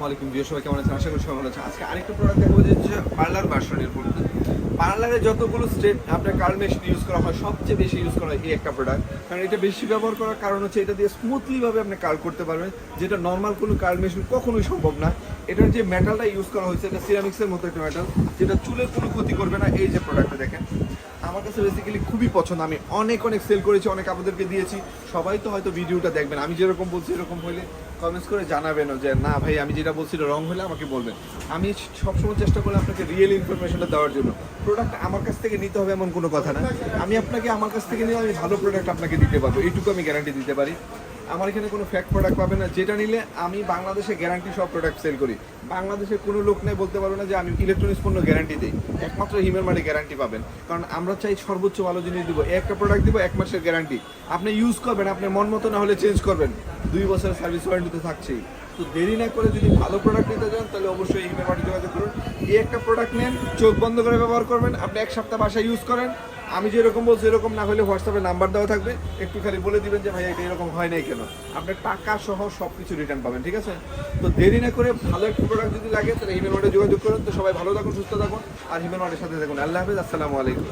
ওয়ালাইকুম বিয়ে সবাই কেমন আছেন? আশা করি সবাই ভালো আছেন। আজকে আরেকটা প্রোডাক্ট দেখাবো, যে পার্লার ভার্সনের প্রোডাক্ট পার্লারে যতগুলো স্টেট আপনার মেশিন ইউজ করা হয়, সবচেয়ে বেশি ইউজ করা হয় এই একটা প্রোডাক্ট কারণ এটা বেশি ব্যবহার করার কারণ হচ্ছে এটা দিয়ে স্মুথলি ভাবে আপনি কার্ল করতে পারবেন, যেটা নর্মাল কোনো কার্ল মেশিন কখনোই সম্ভব না। এটার যে মেটালটা ইউজ করা হয়েছে, এটা সিরামিক্সের মতো একটা মেটাল যেটা চুলের কোনো ক্ষতি করবে না। এই যে প্রোডাক্টটা দেখেন। কাছে বেসিক্যালি খুবই পছন্দ। আমি অনেক অনেক সেল করেছি, অনেক আপনাদেরকে দিয়েছি। সবাই তো হয়তো ভিডিওটা দেখবেন। আমি যেরকম বলছি এরকম হলে কমেন্টস করে জানাবেন যে, না ভাই, আমি যেটা বলছি রং হলে আমাকে বলবেন। আমি সবসময় চেষ্টা করি আপনাকে রিয়েল ইনফরমেশনটা দেওয়ার জন্য। প্রোডাক্ট আমার কাছ থেকে নিতে হবে এমন কোনো কথা না। আমি আপনাকে আমার কাছ থেকে নিয়ে আমি ভালো প্রোডাক্ট আপনাকে দিতে পারব। এইটুকু আমি গ্যারান্টি দিতে পারি। আমার এখানে কোনো ফ্যাক প্রোডাক্ট পাবে না। যেটা নিলে আমি বাংলাদেশে গ্যারান্টি সব প্রোডাক্ট সেল করি। বাংলাদেশে কোনো লোক নেই বলতে পারবে না যে আমি ইলেকট্রনিক্স পণ্য গ্যারান্টি দিই। একমাত্র হিমের মাঠে গ্যারান্টি পাবেন। কারণ আমরা চাই সর্বোচ্চ ভালো জিনিস দিব। একটা প্রোডাক্ট দিব, এক মাসের গ্যারান্টি আপনি ইউজ করবেন, আপনার মন মতো না হলে চেঞ্জ করবেন। দুই বছরের সার্ভিস ওয়ারেন্টিতে থাকছেই। তো দেরি না করে যদি ভালো প্রোডাক্ট নিতে চান, তাহলে অবশ্যই হিমের মাঠে যোগাযোগ করুন। এই একটা প্রোডাক্ট নেন, চোখ বন্ধ করে ব্যবহার করবেন, আপনি এক সপ্তাহ বাসায় ইউজ করেন। আমি যেরকম বলছি, এরকম না হলে হোয়াটসঅ্যাপে নাম্বার দেওয়া থাকবে। একটু খালি বলে দিবেন যে, ভাই, এটা এরকম হয় নাই কেন? আপনার টাকা সহ সব কিছু রিটার্ন পাবেন, ঠিক আছে? তো দেরি না করে ভালো একটা প্রোডাক্ট যদি লাগে, তাহলে মাঠে যোগাযোগ করুন। তো সবাই ভালো থাকুন, সুস্থ থাকুন। আর হিমেল মাঠের সাথে থাকুন। আল্লাহ হাফিজ, আসসালামু আলাইকুম।